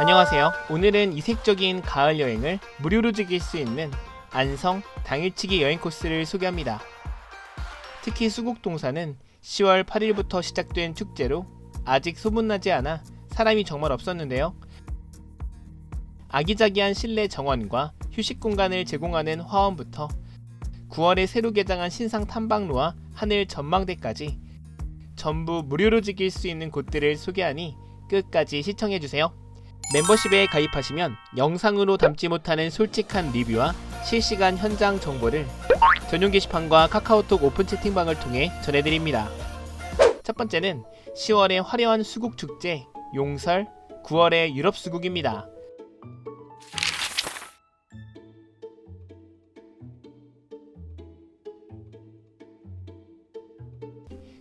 안녕하세요. 오늘은 이색적인 가을 여행을 무료로 즐길 수 있는 안성 당일치기 여행 코스를 소개합니다. 특히 수국동산은 10월 8일부터 시작된 축제로 아직 소문나지 않아 사람이 정말 없었는데요. 아기자기한 실내 정원과 휴식 공간을 제공하는 화원부터 9월에 새로 개장한 신상 탐방로와 하늘 전망대까지 전부 무료로 즐길 수 있는 곳들을 소개하니 끝까지 시청해주세요. 멤버십에 가입하시면 영상으로 담지 못하는 솔직한 리뷰와 실시간 현장 정보를 전용 게시판과 카카오톡 오픈 채팅방을 통해 전해드립니다. 첫 번째는 10월의 화려한 수국 축제 용설, 9월의 유럽 수국입니다.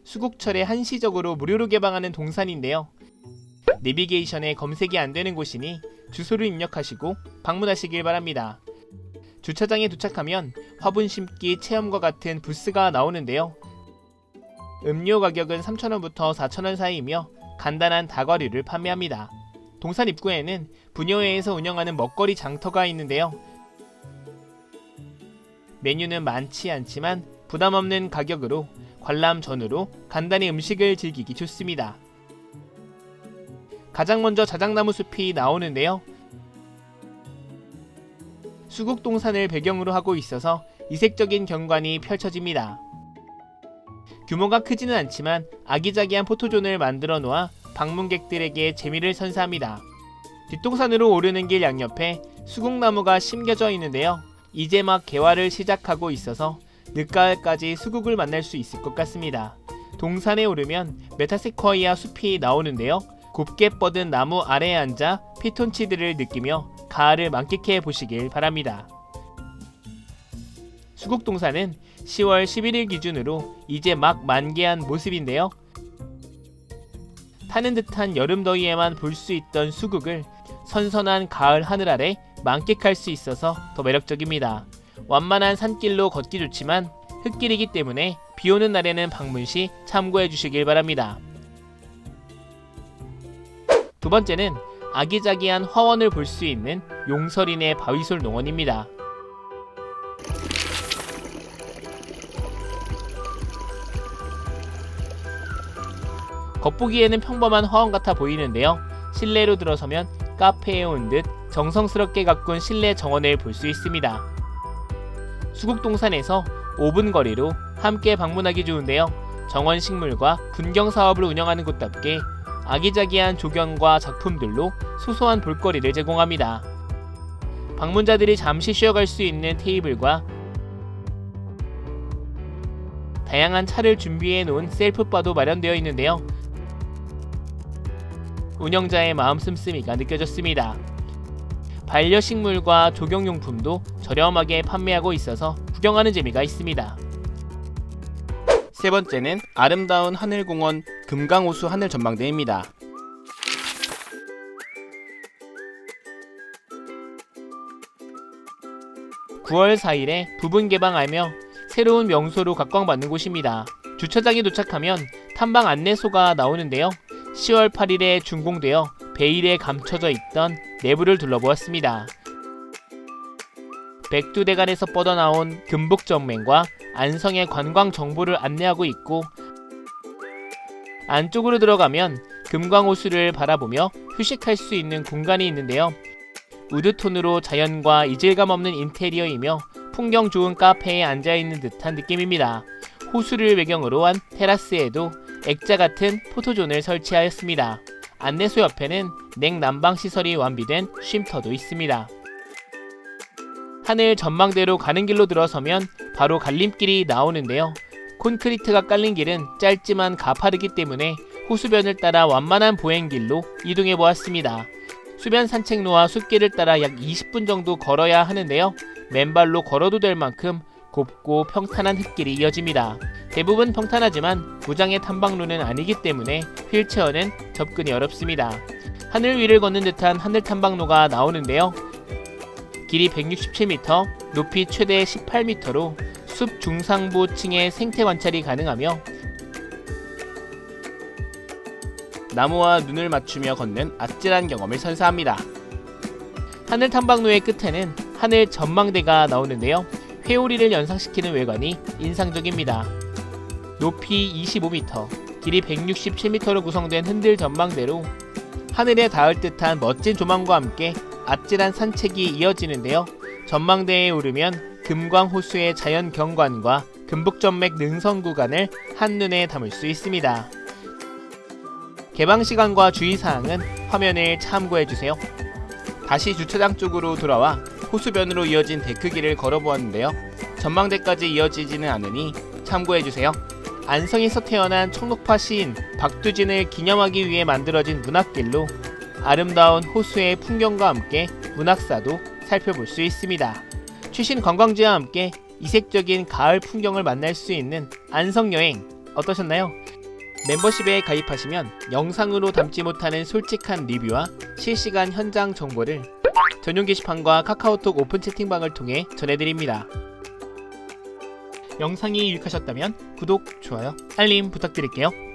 수국철에 한시적으로 무료로 개방하는 동산인데요. 내비게이션에 검색이 안 되는 곳이니 주소를 입력하시고 방문하시길 바랍니다. 주차장에 도착하면 화분 심기 체험과 같은 부스가 나오는데요. 음료 가격은 3,000원부터 4,000원 사이이며 간단한 다과류를 판매합니다. 동산 입구에는 부녀회에서 운영하는 먹거리 장터가 있는데요. 메뉴는 많지 않지만 부담 없는 가격으로 관람 전후로 간단히 음식을 즐기기 좋습니다. 가장 먼저 자작나무 숲이 나오는데요. 수국동산을 배경으로 하고 있어서 이색적인 경관이 펼쳐집니다. 규모가 크지는 않지만 아기자기한 포토존을 만들어 놓아 방문객들에게 재미를 선사합니다. 뒷동산으로 오르는 길 양옆에 수국나무가 심겨져 있는데요. 이제 막 개화를 시작하고 있어서 늦가을까지 수국을 만날 수 있을 것 같습니다. 동산에 오르면 메타세쿼이아 숲이 나오는데요. 곱게 뻗은 나무 아래에 앉아 피톤치드를 느끼며 가을을 만끽해 보시길 바랍니다. 수국동산은 10월 11일 기준으로 이제 막 만개한 모습인데요. 타는 듯한 여름 더위에만 볼 수 있던 수국을 선선한 가을 하늘 아래 만끽할 수 있어서 더 매력적입니다. 완만한 산길로 걷기 좋지만 흙길이기 때문에 비 오는 날에는 방문 시 참고해 주시길 바랍니다. 두 번째는 아기자기한 화원을 볼 수 있는 용설인의 바위솔 농원입니다. 겉보기에는 평범한 화원 같아 보이는데요. 실내로 들어서면 카페에 온 듯 정성스럽게 가꾼 실내 정원을 볼 수 있습니다. 수국동산에서 5분 거리로 함께 방문하기 좋은데요. 정원 식물과 분경 사업을 운영하는 곳답게 아기자기한 조경과 작품들로 소소한 볼거리를 제공합니다. 방문자들이 잠시 쉬어갈 수 있는 테이블과 다양한 차를 준비해 놓은 셀프바도 마련되어 있는데요. 운영자의 마음 씀씀이가 느껴졌습니다. 반려식물과 조경용품도 저렴하게 판매하고 있어서 구경하는 재미가 있습니다. 세 번째는 아름다운 하늘공원 금강호수 하늘 전망대입니다. (9월 4일에) 부분 개방하며 새로운 명소로 각광받는 곳입니다. 주차장에 도착하면 탐방 안내소가 나오는데요. 10월 8일에 준공되어 베일에 감춰져 있던 내부를 둘러보았습니다. 백두대간에서 뻗어나온 금복정맹과 안성의 관광 정보를 안내하고 있고 안쪽으로 들어가면 금광호수를 바라보며 휴식할 수 있는 공간이 있는데요. 우드톤으로 자연과 이질감 없는 인테리어이며 풍경 좋은 카페에 앉아 있는 듯한 느낌입니다. 호수를 배경으로 한 테라스에도 액자 같은 포토존을 설치하였습니다. 안내소 옆에는 냉난방 시설이 완비된 쉼터도 있습니다. 하늘 전망대로 가는 길로 들어서면 바로 갈림길이 나오는데요. 콘크리트가 깔린 길은 짧지만 가파르기 때문에 호수변을 따라 완만한 보행길로 이동해 보았습니다. 수변 산책로와 숲길을 따라 약 20분 정도 걸어야 하는데요. 맨발로 걸어도 될 만큼 곱고 평탄한 흙길이 이어집니다. 대부분 평탄하지만 무장의 탐방로는 아니기 때문에 휠체어는 접근이 어렵습니다. 하늘 위를 걷는 듯한 하늘 탐방로가 나오는데요. 길이 167m, 높이 최대 18m로 숲 중상부층의 생태 관찰이 가능하며 나무와 눈을 맞추며 걷는 아찔한 경험을 선사합니다. 하늘 탐방로의 끝에는 하늘 전망대가 나오는데요. 회오리를 연상시키는 외관이 인상적입니다. 높이 25m, 길이 167m로 구성된 흔들 전망대로 하늘에 닿을 듯한 멋진 조망과 함께 아찔한 산책이 이어지는데요. 전망대에 오르면 금광 호수의 자연 경관과 금북전맥 능선 구간을 한눈에 담을 수 있습니다. 개방 시간과 주의 사항은 화면을 참고해 주세요. 다시 주차장 쪽으로 돌아와 호수변으로 이어진 데크길을 걸어보았는데요. 전망대까지 이어지지는 않으니 참고해 주세요. 안성에서 태어난 청록파 시인 박두진을 기념하기 위해 만들어진 문학길로 아름다운 호수의 풍경과 함께 문학사도 살펴볼 수 있습니다. 최신 관광지와 함께 이색적인 가을 풍경을 만날 수 있는 안성 여행 어떠셨나요? 멤버십에 가입하시면 영상으로 담지 못하는 솔직한 리뷰와 실시간 현장 정보를 전용 게시판과 카카오톡 오픈 채팅방을 통해 전해드립니다. 영상이 유익하셨다면 구독, 좋아요, 알림 부탁드릴게요.